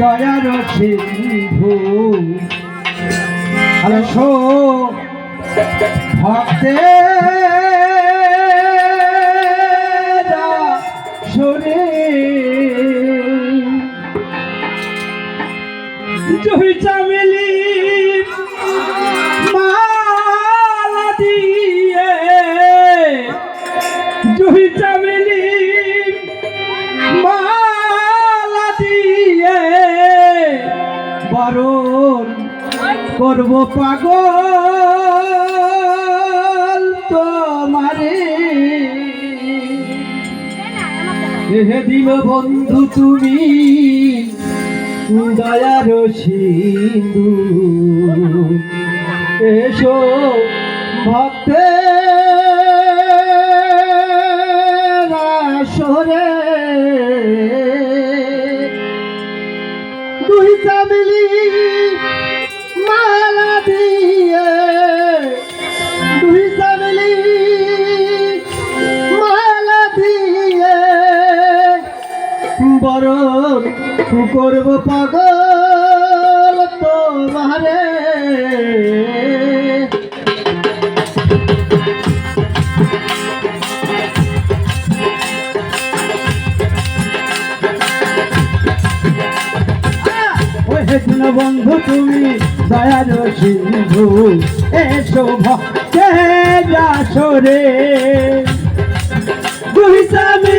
দয়ার সিন্ধু। আরে শো। ভক্তে শুনে। জুই চামেলি। করব পাগল তোমারে। হে দিল বন্ধু তুমি দয়ার সিন্ধু। এসো ভক্তে সরে দুই বরণ করব পাগল তোমারে। বন্ধু তুমি দয়ার সিন্ধু এসো ভক্তে যাসরে দুই স্বামী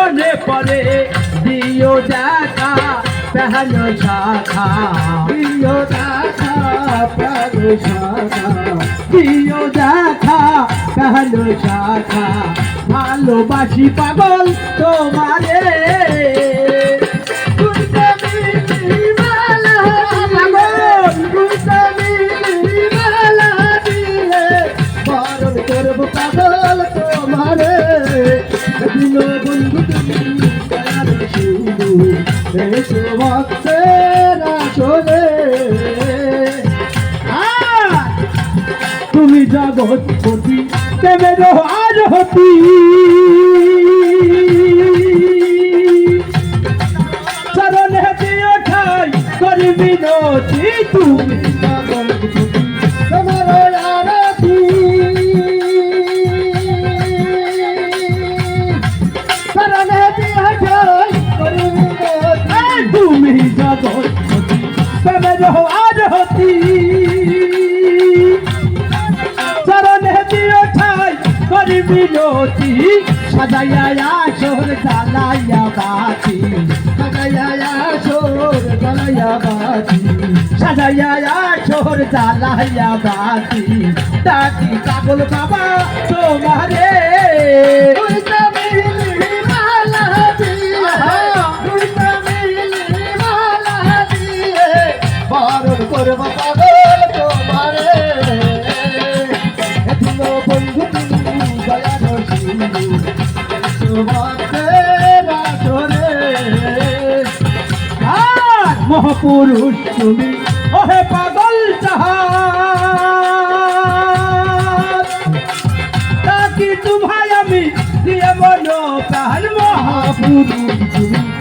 মনে পড়ে দিও দেখা পেহানো শাখা। দিও দেখা পেহানো শাখা। দিও দেখা পেহানো শাখা। ভালোবাসি পাগল তোমারে। এসো ভক্তের আর তুমি জগৎপতি প্রেমের আর হতি চরণে দিয়ে ঠাই করি বিনতি তুমি। তুমি জগৎপতি প্রেমের আর হতি চরণে দিও ঠাই করি বিনতি সাজাইয়া আসর জ্বালাইয়া বাতি সাজাইয়া আসর জ্বালাইয়া বাতি সাজাইয়া আসর জ্বালাইয়া বাতি ডাকি পাগল তোমারে করব পাগল তোমারে। মহাপুরুষ তুমি, ওহে পাগল চাহার তাকি তোমায় আমি দিয়ে মনো প্রাণ মহাপুরুষ তুমি।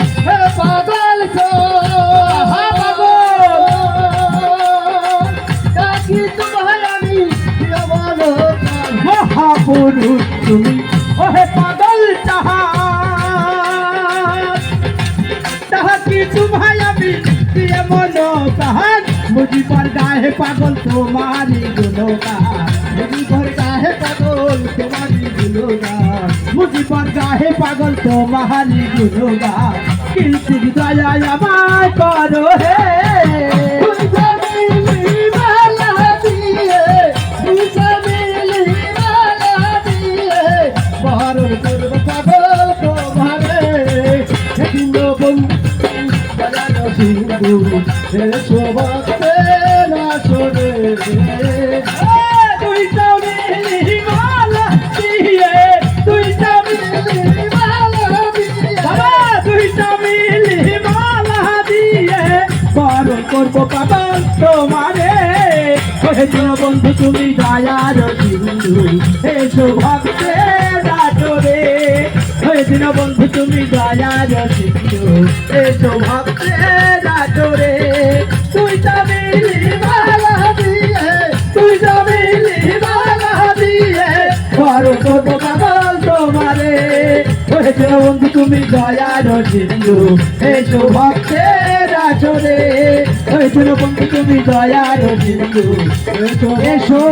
মহাপুরুষ তুমি, ওহে পাগল চাহার তাহাকি তোমায় আমি দিয়ে মনো কাহান মুজি পর গাহে পাগল তোমারি গুণগান। মুজি পর গাহে গুণগান। মুজিবর গাহে পাগল তো মাহালি গুণগান। কিন্তু দয়া আমায় করো হে। বাজানো সিন্ধু এসো ভক্তে না শোনে তুই হয়েছিল বন্ধু তুমি দয়ার সিন্ধু এসো ডাকরে হয়েছিল বন্ধু, তুমি দয়ার এসো ভক্তে ডাকরে তুই তো মিলি মালা দিয়ে, তুই তো মিলি মালা দিয়ে। বরণ করব পাগল তোমারে। হয়েছিল বন্ধু, তুমি দয়ার এসো ভক্তে ডাকরে হয়েছিল বন্ধু, তুমি দয়ার এসো এসো